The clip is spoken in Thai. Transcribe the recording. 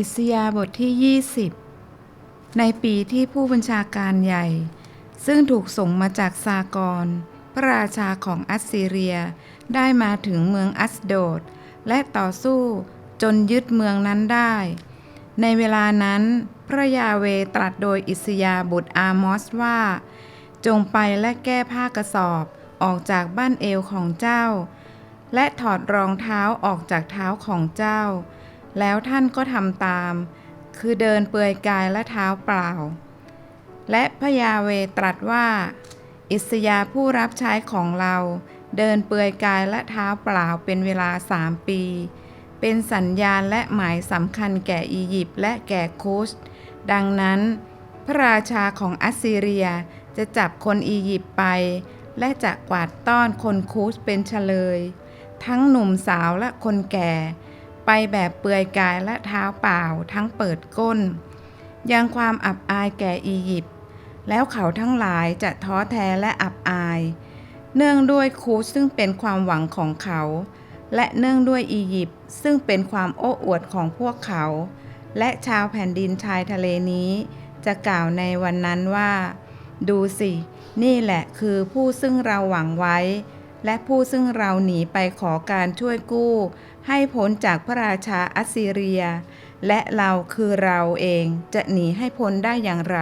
อิสยาบทที่ 20 ในปีที่ผู้บัญชาการใหญ่ ซึ่งถูกส่งมาจากซากร พระราชาของอัสซีเรียได้มาถึงเมืองอัสโดด และต่อสู้จนยึดเมืองนั้นได้ ในเวลานั้น พระยาเวตรัสโดยอิสยาบุตรอามอสว่า จงไปและแก้ผ้ากระสอบออกจากบ้านเอวของเจ้า และถอดรองเท้าออกจากเท้าของเจ้า แล้วท่านก็ทำตาม คือเดินเปลือยกายและเท้าเปล่า และพระยาเวตรัสว่า อิสยาผู้รับใช้ของเรา เดินเปลือยกายและเท้าเปล่าเป็นเวลาสามปี เป็นสัญญาณและหมายสำคัญแก่อียิปต์และแก่คุชดังนั้น พระราชาของอัสซีเรียจะจับคนอียิปต์ไป และจะกวาดต้อนคนคุชเป็นเฉลย ทั้งหนุ่มสาวและคนแก่ ไปแบบเปลือยกายและเท้าเปล่าทั้งเปิดก้น ยังความอับอายแก่อียิปต์แล้วเขาทั้งหลายจะท้อแท้และอับอาย เนื่องด้วยคูซึ่งเป็นความหวังของเขา และเนื่องด้วยอียิปต์ซึ่งเป็นความโอ้อวดของพวกเขา และชาวแผ่นดินชายทะเลนี้ จะกล่าวในวันนั้นว่า ดูสิ นี่แหละคือผู้ซึ่งเราหวังไว้ และผู้ซึ่งเราหนีไปขอการช่วยกู้ ให้พ้นจากพระราชาอัสซีเรีย และเราคือเราเองจะหนีให้พ้นได้อย่างไร